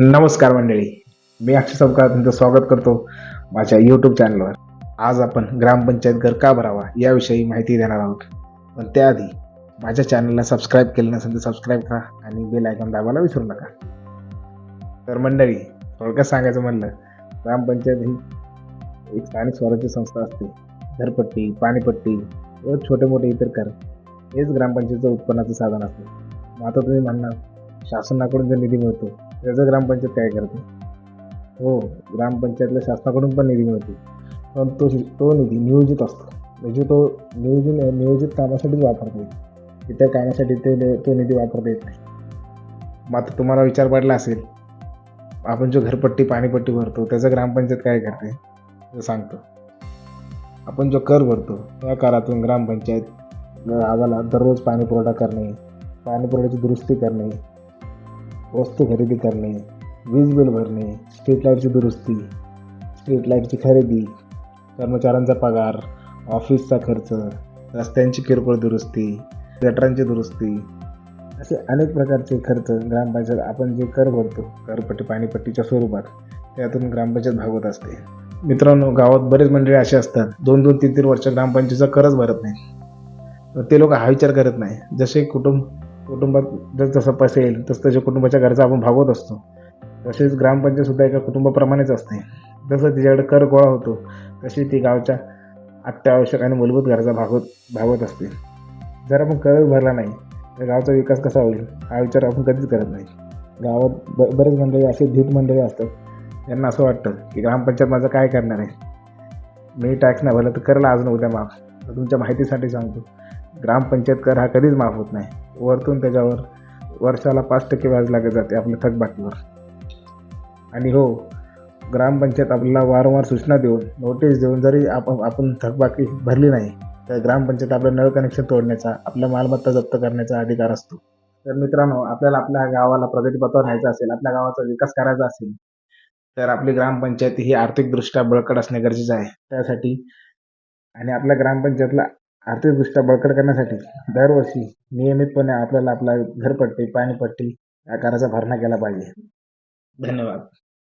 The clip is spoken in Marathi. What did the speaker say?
नमस्कार मंडळी. मी अक्षय सबकार तुमचं स्वागत करतो माझ्या यूट्यूब चॅनलवर आज आपण ग्रामपंचायत घर का भरावा याविषयी माहिती देणार आहोत. पण त्याआधी माझ्या चॅनलला सबस्क्राईब केलं नसेल तर सबस्क्राईब करा आणि बेल आयकॉन दाबायला विसरू नका. तर मंडळी थोडक्यात सांगायचं म्हणलं ग्रामपंचायत ही एक स्थानिक स्वराज्य संस्था असते. घरपट्टी पाणीपट्टी व छोटे मोठे इतर कर हेच ग्रामपंचायतीचं उत्पन्नाचं साधन असतं. मग आता तुम्ही म्हणणार शासनाकडून जो निधी मिळतो त्याचं ग्रामपंचायत काय करते? हो ग्रामपंचायतला शासनाकडून पण निधी मिळतो. पण तो तो निधी नियोजित असतो. म्हणजे तो नियोजन नियोजित कामासाठीच वापरता. येईल इतर कामासाठी ते तो निधी वापरता येत नाही. मग आता तुम्हाला विचार पडला असेल आपण जो घरपट्टी पाणीपट्टी भरतो त्याचं ग्रामपंचायत काय करते? ते सांगतो. आपण जो कर भरतो त्या करातून ग्रामपंचायत आम्हाला दररोज पाणी पुरवठा करणे पाणी पुरवठ्याची दुरुस्ती करणे वस्तू खरेदी करणे वीज बिल भरणे स्ट्रीट लाईटची दुरुस्ती स्ट्रीट लाईटची खरेदी कर्मचाऱ्यांचा पगार ऑफिसचा खर्च रस्त्यांची किरकोळ दुरुस्ती गटरांची दुरुस्ती असे अनेक प्रकारचे खर्च ग्रामपंचायत आपण जे कर भरतो करपट्टी पाणीपट्टीच्या स्वरूपात त्यातून ग्रामपंचायत भागवत असते. मित्रांनो गावात बरेच मंडळी असे असतात दोन दोन तीन तीन वर्ष ग्रामपंचायतीचा करच भरत नाही ते लोक हा विचार करत नाही. जसे कुटुंब कुटुंबात जर जसं पैसे येईल तसं त्याच्या कुटुंबाच्या गरजा आपण भागवत असतो. तसेच ग्रामपंचायतसुद्धा एका कुटुंबाप्रमाणेच असते. जसं तिच्याकडे कर गोळा होतो तशी ती गावच्या अत्यावश्यक आणि मूलभूत गरजा भागवत भागवत असते. जर आपण करच भरला नाही तर गावचा विकास कसा होईल हा विचार आपण कधीच करत नाही. गावात ब बरेच मंडळी असे धीट मंडळी असतात. त्यांना असं वाटतं की ग्रामपंचायत माझं काय करणार आहे? मी टॅक्स नाही भरला तर करला आज न उद्या माफ. तर तुमच्या माहितीसाठी सांगतो. ग्रामपंचायत कर हा कधीच माफ होत नाही. वरतून त्याच्यावर वर्षाला पाच टक्के व्याज लागत जाते आपल्या थकबाकीवर आणि हो ग्रामपंचायत आपल्याला वारंवार सूचना देऊन नोटीस देऊन जरी आपण आपण थकबाकी भरली नाही तर ग्रामपंचायत आपलं नळ कनेक्शन तोडण्याचा आपल्या मालमत्ता जप्त करण्याचा अधिकार असतो. तर मित्रांनो आपल्याला आपल्या गावाला प्रगतीपथावर न्यायचं असेल आपल्या गावाचा विकास करायचा असेल तर आपली ग्रामपंचायत ही आर्थिकदृष्ट्या बळकट असणे गरजेचं आहे. त्यासाठी आणि आपल्या ग्रामपंचायतला आर्थिकदृष्ट्या बळकट करण्यासाठी दरवर्षी नियमितपणे आपल्याला आपला घरपट्टी पाणीपट्टी या कराचा भरणा केला पाहिजे. धन्यवाद.